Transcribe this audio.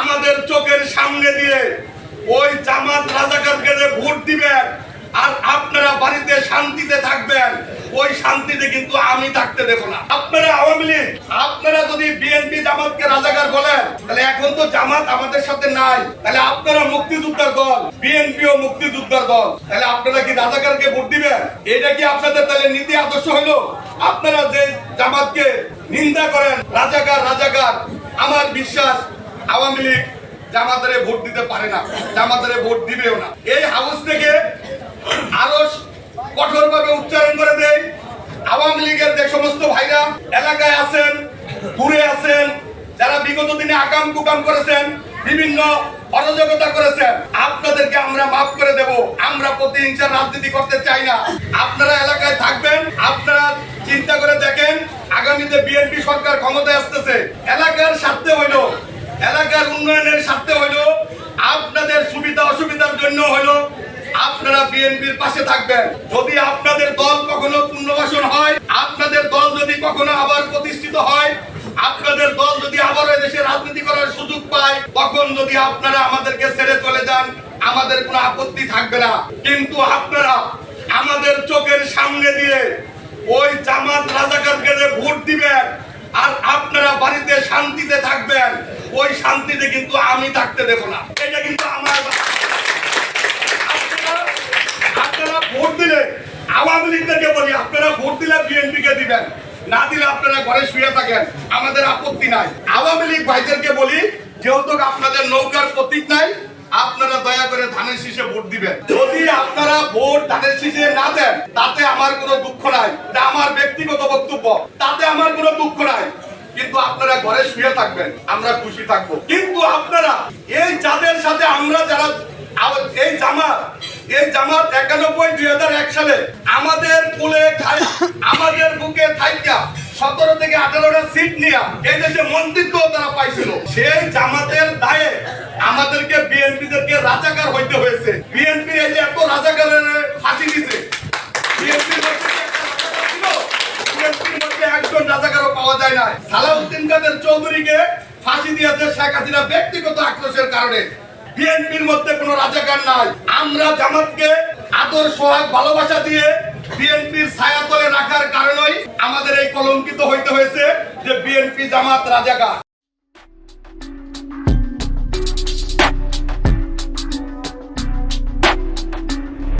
আমাদের চোখের সামনে দিয়ে ওই জামাত রাজাকারকে যে ভোট দিবেন আর আপনারা বাড়িতে শান্তিতে থাকবেন, ওই শান্তিতে কিন্তু আমি থাকতে দেবো না। আপনারা আওয়ামী লীগ, আপনারা যদি বিএনপি জামাতকে রাজাকার বলেন, তাহলে এখন তো জামাত আমাদের সাথে নাই। তাহলে আপনারা মুক্তিযোদ্ধার দল বিএনপি ও মুক্তিযোদ্ধার দল, তাহলে আপনারা কি রাজাকারকে ভোট দিবেন? এটা কি আপনাদের তাহলে নীতি আদর্শ হইল? আপনারা যে জামাতকে নিন্দা করেন, রাজাকার রাজাকার, আমার বিশ্বাস আওয়ামী লীগ জামাতারে ভোট দিতে পারে না, জামাতারে ভোট দিবেও না। এই হাউস থেকে আরও কঠোরভাবে উচ্চারণ করে দেয় আওয়ামী লীগের যে সমস্ত ভাইরা এলাকায় আছেন, দূরে আছেন, যারা বিগত দিনে আকাম কুকাম করেছেন, বিভিন্ন অরাজকতা করেছেন, আপনাদেরকে আমরা মাফ করে দেব। আমরা প্রতিহিংসার রাজনীতি করতে চাই না আপনারা এলাকায় থাকবেন আপনারা চিন্তা করে দেখেন আগামীতে বিএনপি সরকার ক্ষমতায় আসতেছে এলাকার স্বার্থে হইল এলাকার উন্নয়নের স্বার্থে হইল আপনাদের সুবিধা অসুবিধার জন্য হইল আপনারা বিএনপির পাশে থাকবেন। যদি আপনাদের দল কখনো পুনর্বাসন হয়, আপনাদের দল যদি কখনো আবার প্রতিষ্ঠিত হয়, আপনাদের দল যদি আবার দেশে রাজনীতি করার সুযোগ পায়, তখন যদি আপনারা আমাদেরকে ছেড়ে চলে যান, আমাদের কোনো আপত্তি থাকবে না। কিন্তু আপনারা আমাদের চোখের সামনে দিয়ে ওই জামাত রাজাকারকে যে ভোট দিবেন আর আপনারা বাড়িতে শান্তিতে থাকবেন ওই শান্তিতে কিন্তু আমি থাকতে দেব না। এটা কিন্তু আমার আপনারা- ভোট দিলে আওয়ামী লীগদেরকে বলি, আপনারা ভোট দিলে বিএনপি কে দিবেন। না দিলে আপনারা ঘরে শুয়ে থাকেন। আমাদের আপত্তি নাই। আওয়ামী লীগ ভাইদেরকে বলি, যেহেতু আপনাদের নৌকার প্রতীক নাই, আপনারা দয়া করে ধানের শীষে ভোট দিবেন। যদি আপনারা ভোট ধানের শীষে না দেন, তাতে আমার কোনো দুঃখ নাই এটা আমার ব্যক্তিগত বক্তব্য তাতে আমার কোনো দুঃখ নাই কিন্তু আপনারা ঘরে শুয়ে থাকবেন, আমরা খুশি থাকব। কিন্তু আপনারা এই যাদের সাথে আমরা যারা এই জামাত এই জামাত একানব্বই দুই হাজার এক সালে আমাদের কোলে আমাদের বুকে থাইকা সতেরো থেকে আঠারোটা সিট নিয়ে এই দেশে মন্ত্রিত্ব তারা পাইছিল। সেই জামাতের দায়ে আমাদেরকে বিএনপি দেরকে রাজাকার হইতে হয়েছে। বিএনপি এই যে এত রাজাকারের ফাঁসি দিছে, বিএনপির মধ্যে একটা রাজাকার পাওয়া যায় না সালাউদ্দিন কাদের চৌধুরীকে ফাঁসি দিয়েছে শেখ হাসিনা ব্যক্তিগত আক্রোশের কারণে। বিএনপির মধ্যে কোনো রাজাকার নাই। আমরা জামাতকে আদর, সোহাগ, ভালোবাসা দিয়ে বিএনপির ছায়া তলে রাখার কারণেই আমাদের এই কলঙ্কিত হইতে হয়েছে যে বিএনপি জামাত রাজাকার।